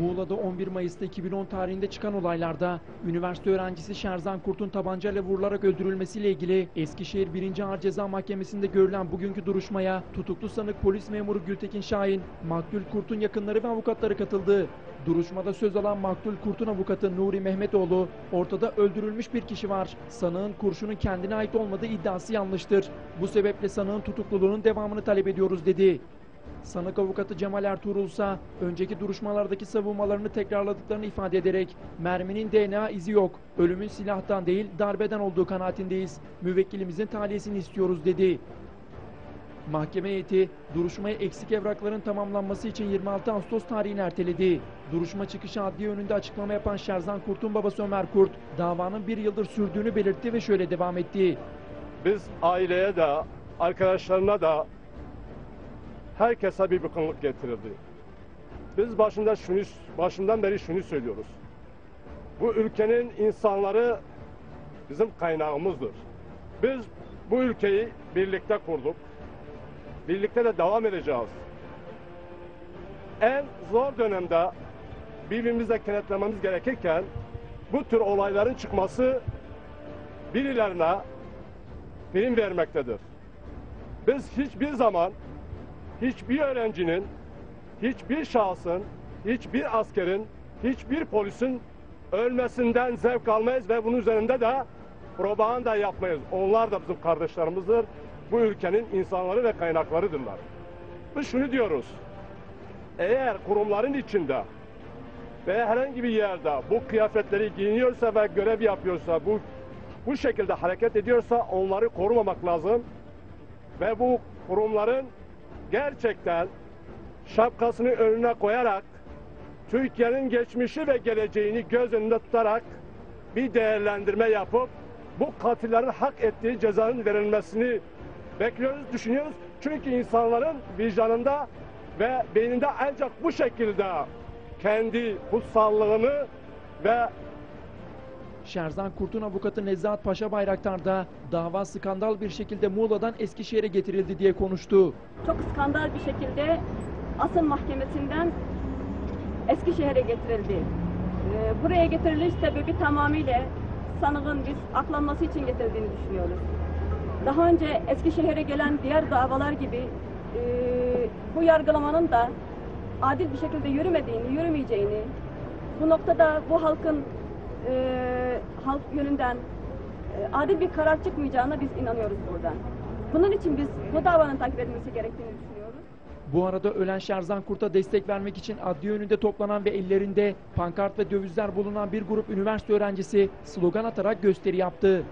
Muğla'da 11 Mayıs'ta 2010 tarihinde çıkan olaylarda üniversite öğrencisi Şerzan Kurt'un tabancayla vurularak öldürülmesiyle ilgili Eskişehir 1. Ağır Ceza Mahkemesi'nde görülen bugünkü duruşmaya tutuklu sanık polis memuru Gültekin Şahin, Maktul Kurt'un yakınları ve avukatları katıldı. Duruşmada söz alan Maktul Kurt'un avukatı Nuri Mehmetoğlu, ortada öldürülmüş bir kişi var. Sanığın kurşunun kendine ait olmadığı iddiası yanlıştır. Bu sebeple sanığın tutukluluğunun devamını talep ediyoruz dedi. Sanık avukatı Cemal Ertuğrul ise önceki duruşmalardaki savunmalarını tekrarladıklarını ifade ederek merminin DNA izi yok, ölümün silahtan değil darbeden olduğu kanaatindeyiz, müvekkilimizin tahliyesini istiyoruz dedi. Mahkeme heyeti duruşmaya eksik evrakların tamamlanması için 26 Ağustos tarihini erteledi. Duruşma çıkışı adliye önünde açıklama yapan Şerzan Kurt'un babası Ömer Kurt, davanın bir yıldır sürdüğünü belirtti ve şöyle devam etti. Biz aileye de, arkadaşlarına da herkese bir bıkkınlık getirildi. Biz başında şunu, başından beri şunu söylüyoruz. Bu ülkenin insanları bizim kaynağımızdır. Biz bu ülkeyi birlikte kurduk. Birlikte de devam edeceğiz. En zor dönemde birbirimize kenetlememiz gerekirken bu tür olayların çıkması birilerine prim vermektedir. Biz hiçbir zaman hiçbir öğrencinin, hiçbir şahsın, hiçbir askerin, hiçbir polisin ölmesinden zevk almayız ve bunun üzerinde de propaganda yapmayız. Onlar da bizim kardeşlerimizdir. Bu ülkenin insanları ve kaynaklarıdırlar. Biz şunu diyoruz. Eğer kurumların içinde veya herhangi bir yerde bu kıyafetleri giyiniyorsa ve görev yapıyorsa, bu bu şekilde hareket ediyorsa onları korumamak lazım. Ve bu kurumların gerçekten şapkasını önüne koyarak Türkiye'nin geçmişi ve geleceğini göz önünde tutarak bir değerlendirme yapıp bu katillerin hak ettiği cezanın verilmesini bekliyoruz, düşünüyoruz. Çünkü insanların vicdanında ve beyninde ancak bu şekilde kendi kutsallığını ve Şerzan Kurt'un avukatı Nezahat Paşa Bayraktar da dava skandal bir şekilde Muğla'dan Eskişehir'e getirildi diye konuştu. çok skandal bir şekilde asıl mahkemesinden Eskişehir'e getirildi. Ee, Buraya getiriliş sebebi tamamıyla sanığın biz aklanması için getirildiğini düşünüyoruz. Daha önce Eskişehir'e gelen diğer davalar gibi e, bu yargılamanın da adil bir şekilde yürümediğini, yürümeyeceğini, bu noktada bu halkın e, halk yönünden e, adil bir karar çıkmayacağına biz inanıyoruz buradan. Bunun için biz bu davanın takip edilmesi gerektiğini düşünüyoruz. Bu arada ölen Şerzan Kurt'a destek vermek için adliye önünde toplanan ve ellerinde pankart ve dövizler bulunan bir grup üniversite öğrencisi slogan atarak gösteri yaptı.